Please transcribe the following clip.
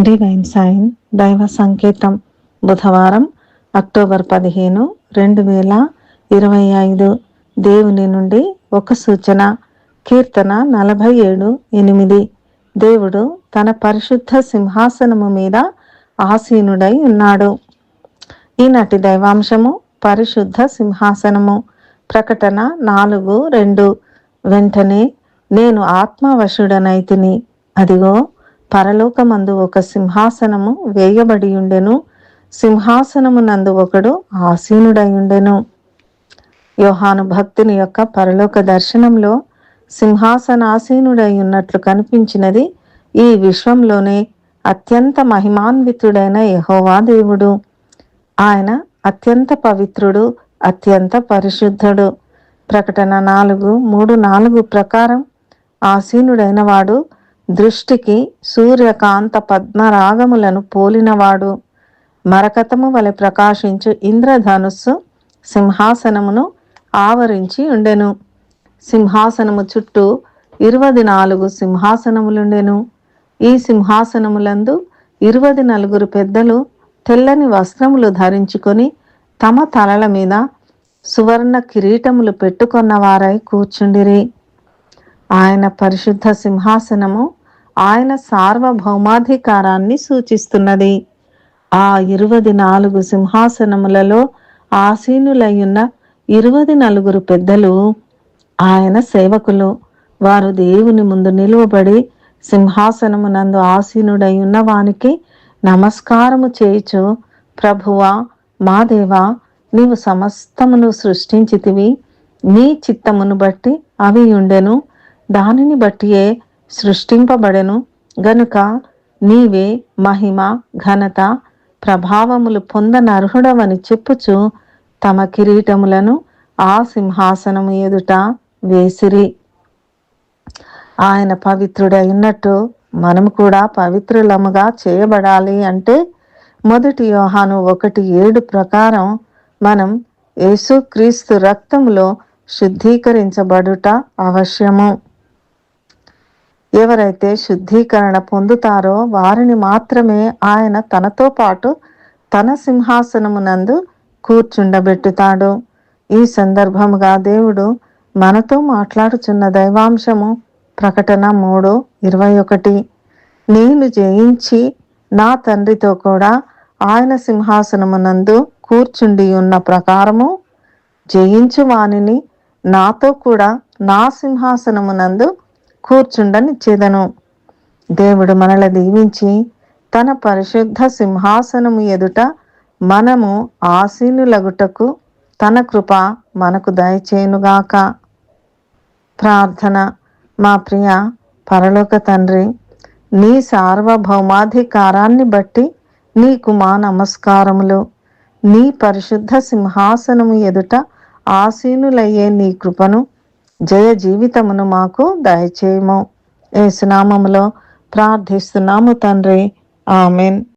Divine sign దైవ సంకేతం. బుధవారం అక్టోబర్ పదిహేను రెండు వేల ఇరవై ఐదు. దేవుని నుండి ఒక సూచన. కీర్తన నలభై ఏడు ఎనిమిది. దేవుడు తన పరిశుద్ధ సింహాసనము మీద ఆసీనుడై ఉన్నాడు. ఈనాటి దైవాంశము పరిశుద్ధ సింహాసనము. ప్రకటన నాలుగు రెండు. వెంటనే నేను ఆత్మవశుడనైతిని. అదిగో పరలోకమందు ఒక సింహాసనము వేయబడి ఉండెను సింహాసనము నందు ఒకడు ఆసీనుడై ఉండెను యోహాను భక్తుని యొక్క పరలోక దర్శనంలో సింహాసనాసీనుడై ఉన్నట్లు కనిపించినది ఈ విశ్వంలోనే అత్యంత మహిమాన్వితుడైన యహోవా దేవుడు. ఆయన అత్యంత పవిత్రుడు అత్యంత పరిశుద్ధుడు. ప్రకటన నాలుగు మూడు నాలుగు ప్రకారం ఆసీనుడైన వాడు దృష్టికి సూర్యకాంత పద్మరాగములను పోలినవాడు. మరకతము వలె ప్రకాశించు ఇంద్రధనుస్సు సింహాసనమును ఆవరించి ఉండెను. సింహాసనము చుట్టూ ఇరువది నాలుగు సింహాసనములుండెను. ఈ సింహాసనములందు ఇరువది నలుగురు పెద్దలు తెల్లని వస్త్రములు ధరించుకొని తమ తలల మీద సువర్ణ కిరీటములు పెట్టుకొన్న వారై కూర్చుండిరి. ఆయన పరిశుద్ధ సింహాసనము ఆయన సార్వభౌమాధికారాన్ని సూచిస్తున్నది. ఆ ఇరువది నాలుగు సింహాసనములలో ఆసీనులయ్యున్న ఇరువది నలుగురు పెద్దలు ఆయన సేవకులు. వారు దేవుని ముందు నిలువబడి సింహాసనమునందు ఆసీనుడై ఉన్న వానికి నమస్కారము చేయుచు ప్రభువా మా దేవా నీవు సమస్తమును సృష్టించితివి. నీ చిత్తమును బట్టి అవి ఉండెను దానిని బట్టియే సృష్టింపబడెను. గనుక నీవే మహిమ ఘనత ప్రభావములు పొందనర్హుడవని చెప్పుచు తమ కిరీటములను ఆ సింహాసనము ఎదుట వేసిరి. ఆయన పవిత్రుడైనట్టు మనం కూడా పవిత్రులముగా చేయబడాలి అంటే మొదటి యోహాను ఒకటి ఏడు ప్రకారం మనం యేసుక్రీస్తు రక్తంలో శుద్ధీకరించబడుట అవశ్యము. ఎవరైతే శుద్ధీకరణ పొందుతారో వారిని మాత్రమే ఆయన తనతో పాటు తన సింహాసనమునందు కూర్చుండబెట్టుతాడు. ఈ సందర్భముగా దేవుడు మనతో మాట్లాడుచున్న దైవాంశము ప్రకటన మూడు ఇరవై ఒకటి. నేను జయించి నా తండ్రితో కూడా ఆయన సింహాసనమునందు కూర్చుండి ఉన్న ప్రకారము జయించు వానిని నాతో కూడా నా సింహాసనమునందు కూర్చుండనిచ్చేదను దేవుడు మనల దీవించి తన పరిశుద్ధ సింహాసనము ఎదుట మనము ఆశీనులగుటకు తన కృప మనకు దయచేయునుగాక. ప్రార్థన. మా ప్రియ పరలోక తండ్రి నీ సార్వభౌమాధికారాన్ని బట్టి నీకు మా నమస్కారములు నీ పరిశుద్ధ సింహాసనము ఎదుట ఆసీనులయ్యే నీ కృపను జయ జీవితమును మాకు దయచేయము. ఏసునామములో ప్రార్థిస్తున్నాము తండ్రి. ఆమెన్.